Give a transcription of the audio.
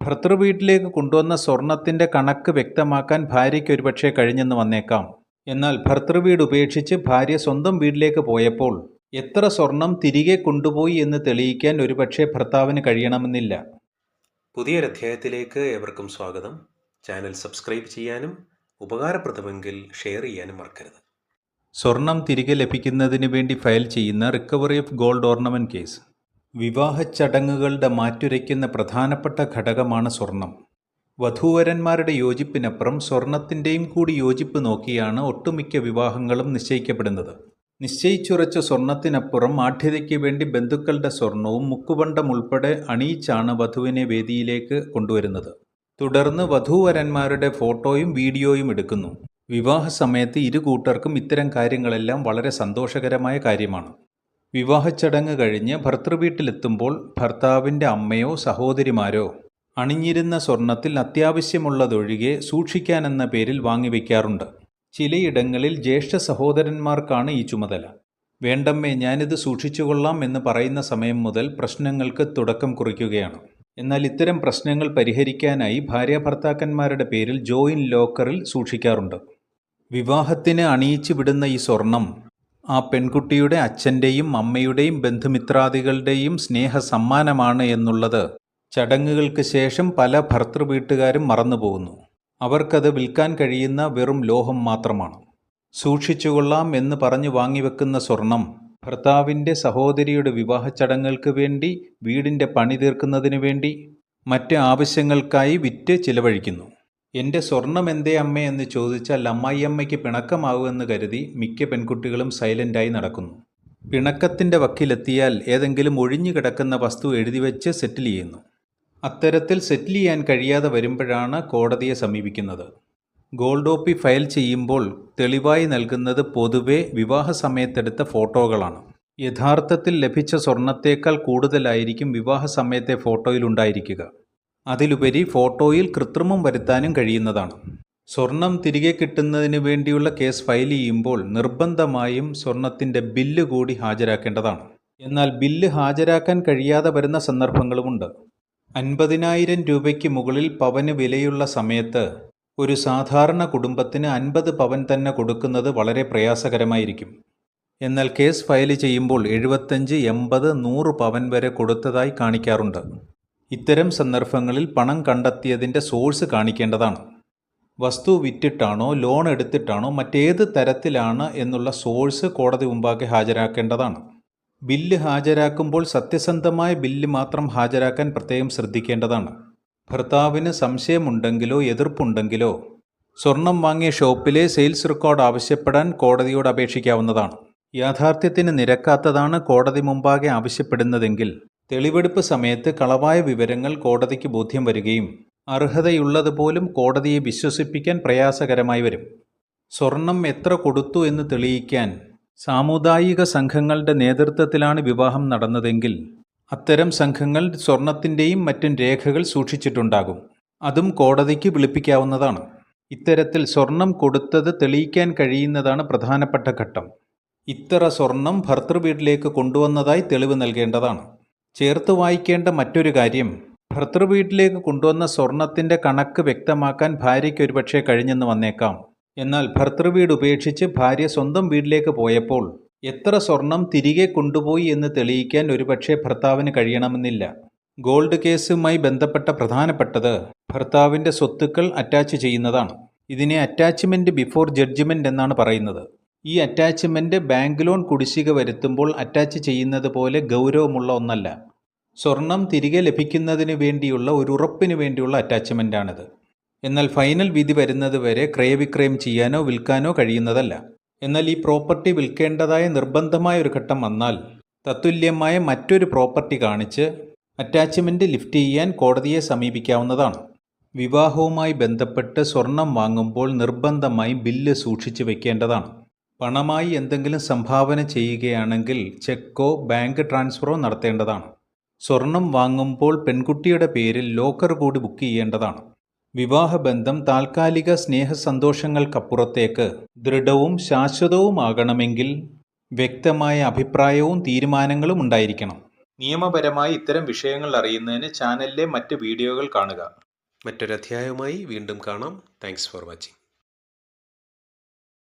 ഭർതൃവീട്ടിലേക്ക് കൊണ്ടുവന്ന സ്വർണത്തിന്റെ കണക്ക് വ്യക്തമാക്കാൻ ഭാര്യയ്ക്ക് ഒരുപക്ഷെ കഴിഞ്ഞെന്ന് വന്നേക്കാം. എന്നാൽ ഭർത്തൃവീട് ഉപേക്ഷിച്ച് ഭാര്യ സ്വന്തം വീട്ടിലേക്ക് പോയപ്പോൾ എത്ര സ്വർണം തിരികെ കൊണ്ടുപോയി എന്ന് തെളിയിക്കാൻ ഒരുപക്ഷെ ഭർത്താവിന് കഴിയണമെന്നില്ല. പുതിയൊരധ്യായത്തിലേക്ക് ഏവർക്കും സ്വാഗതം. ചാനൽ സബ്സ്ക്രൈബ് ചെയ്യാനും ഉപകാരപ്രദമെങ്കിൽ ഷെയർ ചെയ്യാനും മറക്കരുത്. സ്വർണം തിരികെ ലഭിക്കുന്നതിന് വേണ്ടി ഫയൽ ചെയ്യുന്ന recovery of gold ornament case. വിവാഹ ചടങ്ങുകളുടെ മാറ്റുരയ്ക്കുന്ന പ്രധാനപ്പെട്ട ഘടകമാണ് സ്വർണം. വധൂവരന്മാരുടെ യോജിപ്പിനപ്പുറം സ്വർണത്തിന്റെയും കൂടി യോജിപ്പ് നോക്കിയാണ് ഒട്ടുമിക്ക വിവാഹങ്ങളും നിശ്ചയിക്കപ്പെടുന്നത്. നിശ്ചയിച്ചുറച്ച സ്വർണത്തിനപ്പുറം ആഠ്യതയ്ക്ക് വേണ്ടി ബന്ധുക്കളുടെ സ്വർണവും മുക്കുപണ്ടം ഉൾപ്പെടെ അണിയിച്ചാണ് വധുവിനെ വേദിയിലേക്ക് കൊണ്ടുവരുന്നത്. തുടർന്ന് വധൂവരന്മാരുടെ ഫോട്ടോയും വീഡിയോയും എടുക്കുന്നു. വിവാഹ സമയത്ത് ഇരു കൂട്ടർക്കും ഇത്തരം കാര്യങ്ങളെല്ലാം വളരെ സന്തോഷകരമായ കാര്യമാണ്. വിവാഹച്ചടങ്ങ് കഴിഞ്ഞ് ഭർത്തൃവീട്ടിലെത്തുമ്പോൾ ഭർത്താവിന്റെ അമ്മയോ സഹോദരിമാരോ അണിഞ്ഞിരുന്ന സ്വർണത്തിൽ അത്യാവശ്യമുള്ളതൊഴികെ സൂക്ഷിക്കാനെന്ന പേരിൽ വാങ്ങിവെക്കാറുണ്ട്. ചിലയിടങ്ങളിൽ ജ്യേഷ്ഠ സഹോദരന്മാർക്കാണ് ഈ ചുമതല. വേണ്ടമ്മേ ഞാനിത് സൂക്ഷിച്ചുകൊള്ളാം എന്ന് പറയുന്ന സമയം മുതൽ പ്രശ്നങ്ങൾക്ക് തുടക്കം കുറിക്കുകയാണ്. എന്നാൽ ഇത്തരം പ്രശ്നങ്ങൾ പരിഹരിക്കാനായി ഭാര്യാഭർത്താക്കന്മാരുടെ പേരിൽ ജോയിൻ ലോക്കറിൽ സൂക്ഷിക്കാറുണ്ട്. വിവാഹത്തിന് അണിയിച്ചു വിടുന്ന ഈ സ്വർണം ആ പെൺകുട്ടിയുടെ അച്ഛന്റെയും അമ്മയുടെയും ബന്ധുമിത്രാദികളുടെയും സ്നേഹ സമ്മാനമാണ് എന്നുള്ളത് ചടങ്ങുകൾക്ക് ശേഷം പല ഭർത്തൃ വീട്ടുകാരും മറന്നുപോകുന്നു. അവർക്കത് വിൽക്കാൻ കഴിയുന്ന വെറും ലോഹം മാത്രമാണ്. സൂക്ഷിച്ചുകൊള്ളാം എന്ന് പറഞ്ഞു വാങ്ങിവെക്കുന്ന സ്വർണം ഭർത്താവിന്റെ സഹോദരിയുടെ വിവാഹ ചടങ്ങുകൾക്ക് വേണ്ടി വീടിന്റെ പണി തീർക്കുന്നതിന് വേണ്ടി മറ്റ് ആവശ്യങ്ങൾക്കായി വിറ്റ് ചിലവഴിക്കുന്നു. എന്റെ സ്വർണം എന്തേ അമ്മ എന്ന് ചോദിച്ചാൽ അമ്മായിയമ്മയ്ക്ക് പിണക്കമാവുമെന്ന് കരുതി മിക്ക പെൺകുട്ടികളും സൈലന്റായി നടക്കുന്നു. പിണക്കത്തിന്റെ വക്കിലെത്തിയാൽ ഏതെങ്കിലും ഒഴിഞ്ഞു കിടക്കുന്ന വസ്തു എഴുതിവെച്ച് സെറ്റിൽ ചെയ്യുന്നു. അത്തരത്തിൽ സെറ്റിൽ ചെയ്യാൻ കഴിയാതെ വരുമ്പോഴാണ് കോടതിയെ സമീപിക്കുന്നത്. ഗോൾഡ് ഓപ്പി ഫയൽ ചെയ്യുമ്പോൾ തെളിവായി നൽകുന്നത് പൊതുവെ വിവാഹ സമയത്തെടുത്ത ഫോട്ടോകളാണ്. യഥാർത്ഥത്തിൽ ലഭിച്ച സ്വർണത്തേക്കാൾ കൂടുതലായിരിക്കും വിവാഹ സമയത്തെ ഫോട്ടോയിൽ ഉണ്ടായിരിക്കുക. അതിലുപരി ഫോട്ടോയിൽ കൃത്രിമം വരുത്താനും കഴിയുന്നതാണ്. സ്വർണം തിരികെ കിട്ടുന്നതിന് വേണ്ടിയുള്ള കേസ് ഫയൽ ചെയ്യുമ്പോൾ നിർബന്ധമായും സ്വർണത്തിന്റെ ബില്ല് കൂടി ഹാജരാക്കേണ്ടതാണ്. എന്നാൽ ബില്ല് ഹാജരാക്കാൻ കഴിയാതെ വരുന്ന സന്ദർഭങ്ങളുമുണ്ട്. അൻപതിനായിരം രൂപയ്ക്ക് മുകളിൽ പവന് വിലയുള്ള സമയത്ത് ഒരു സാധാരണ കുടുംബത്തിന് അൻപത് പവൻ തന്നെ കൊടുക്കുന്നത് വളരെ പ്രയാസകരമായിരിക്കും. എന്നാൽ കേസ് ഫയൽ ചെയ്യുമ്പോൾ എഴുപത്തഞ്ച് എൺപത് നൂറ് പവൻ വരെ കൊടുത്തതായി കാണിക്കാറുണ്ട്. ഇത്തരം സന്ദർഭങ്ങളിൽ പണം കണ്ടെത്തിയതിന്റെ സോഴ്സ് കാണിക്കേണ്ടതാണ്. വസ്തു വിറ്റിട്ടാണോ ലോൺ എടുത്തിട്ടാണോ മറ്റേത് തരത്തിലാണ് എന്നുള്ള സോഴ്സ് കോടതി മുമ്പാകെ ഹാജരാക്കേണ്ടതാണ്. ബില്ല് ഹാജരാക്കുമ്പോൾ സത്യസന്ധമായ ബില്ല് മാത്രം ഹാജരാക്കാൻ പ്രത്യേകം ശ്രദ്ധിക്കേണ്ടതാണ്. ഭർത്താവിന് സംശയമുണ്ടെങ്കിലോ എതിർപ്പുണ്ടെങ്കിലോ സ്വർണം വാങ്ങിയ ഷോപ്പിലെ സെയിൽസ് റെക്കോർഡ് ആവശ്യപ്പെടാൻ കോടതിയോട് അപേക്ഷിക്കാവുന്നതാണ്. യാഥാർത്ഥ്യത്തിന് നിരക്കാത്തതാണ് കോടതി മുമ്പാകെ ആവശ്യപ്പെടുന്നതെങ്കിൽ തെളിവെടുപ്പ് സമയത്ത് കളവായ വിവരങ്ങൾ കോടതിക്ക് ബോധ്യം വരികയും അർഹതയുള്ളതുപോലും കോടതിയെ വിശ്വസിപ്പിക്കാൻ പ്രയാസകരമായി വരും. സ്വർണം എത്ര കൊടുത്തു എന്ന് തെളിയിക്കാൻ സാമുദായിക സംഘങ്ങളുടെ നേതൃത്വത്തിലാണ് വിവാഹം നടന്നതെങ്കിൽ അത്തരം സംഘങ്ങൾ സ്വർണത്തിന്റെയും മറ്റും രേഖകൾ സൂക്ഷിച്ചിട്ടുണ്ടാകും. അതും കോടതിക്ക് വിളിപ്പിക്കാവുന്നതാണ്. ഇത്തരത്തിൽ സ്വർണം കൊടുത്തത് തെളിയിക്കാൻ കഴിയുന്നതാണ് പ്രധാനപ്പെട്ട ഘട്ടം. ഇത്ര സ്വർണം ഭർത്തൃവീട്ടിലേക്ക് കൊണ്ടുവന്നതായി തെളിവ് നൽകേണ്ടതാണ്. ചേർത്ത് വായിക്കേണ്ട മറ്റൊരു കാര്യം ഭർത്തൃവീട്ടിലേക്ക് കൊണ്ടുവന്ന സ്വർണത്തിന്റെ കണക്ക് വ്യക്തമാക്കാൻ ഭാര്യയ്ക്ക് ഒരുപക്ഷെ കഴിഞ്ഞെന്ന് വന്നേക്കാം. എന്നാൽ ഭർത്തൃവീട് ഉപേക്ഷിച്ച് ഭാര്യ സ്വന്തം വീട്ടിലേക്ക് പോയപ്പോൾ എത്ര സ്വർണം തിരികെ കൊണ്ടുപോയി എന്ന് തെളിയിക്കാൻ ഒരുപക്ഷെ ഭർത്താവിന് കഴിയണമെന്നില്ല. ഗോൾഡ് കേസുമായി ബന്ധപ്പെട്ട പ്രധാനപ്പെട്ടത് ഭർത്താവിന്റെ സ്വത്തുക്കൾ അറ്റാച്ച് ചെയ്യുന്നതാണ്. ഇതിനെ അറ്റാച്ച്മെന്റ് ബിഫോർ ജഡ്ജ്മെന്റ് എന്നാണ് പറയുന്നത്. ഈ അറ്റാച്ച്മെന്റ് ബാങ്ക് ലോൺ കുടിശ്ശിക വരുത്തുമ്പോൾ അറ്റാച്ച് ചെയ്യുന്നത് പോലെ ഗൗരവമുള്ള ഒന്നല്ല. സ്വർണം തിരികെ ലഭിക്കുന്നതിന് വേണ്ടിയുള്ള ഒരു ഉറപ്പിന് വേണ്ടിയുള്ള അറ്റാച്ച്മെന്റാണിത് എന്നാൽ ഫൈനൽ വിധി വരുന്നത് വരെ ക്രയവിക്രയം ചെയ്യാനോ വിൽക്കാനോ കഴിയുന്നതല്ല. എന്നാൽ ഈ പ്രോപ്പർട്ടി വിൽക്കേണ്ടതായ നിർബന്ധമായ ഒരു ഘട്ടം വന്നാൽ തത്തുല്യമായ മറ്റൊരു പ്രോപ്പർട്ടി കാണിച്ച് അറ്റാച്ച്മെന്റ് ലിഫ്റ്റ് ചെയ്യാൻ കോടതിയെ സമീപിക്കാവുന്നതാണ്. വിവാഹവുമായി ബന്ധപ്പെട്ട് സ്വർണം വാങ്ങുമ്പോൾ നിർബന്ധമായി ബില്ല് സൂക്ഷിച്ചു വെക്കേണ്ടതാണ്. പണമായി എന്തെങ്കിലും സംഭാവന ചെയ്യുകയാണെങ്കിൽ ചെക്കോ ബാങ്ക് ട്രാൻസ്ഫറോ നടത്തേണ്ടതാണ്. സ്വർണം വാങ്ങുമ്പോൾ പെൺകുട്ടിയുടെ പേരിൽ ലോക്കർ കൂടി ബുക്ക് ചെയ്യേണ്ടതാണ്. വിവാഹബന്ധം താൽക്കാലിക സ്നേഹസന്തോഷങ്ങൾക്കപ്പുറത്തേക്ക് ദൃഢവും ശാശ്വതവുമാകണമെങ്കിൽ വ്യക്തമായ അഭിപ്രായവും തീരുമാനങ്ങളും ഉണ്ടായിരിക്കണം. നിയമപരമായി ഇത്തരം വിഷയങ്ങൾ അറിയുന്നതിന് ചാനലിലെ മറ്റ് വീഡിയോകൾ കാണുക. മറ്റൊരധ്യായവുമായി വീണ്ടും കാണാം. Thanks for watching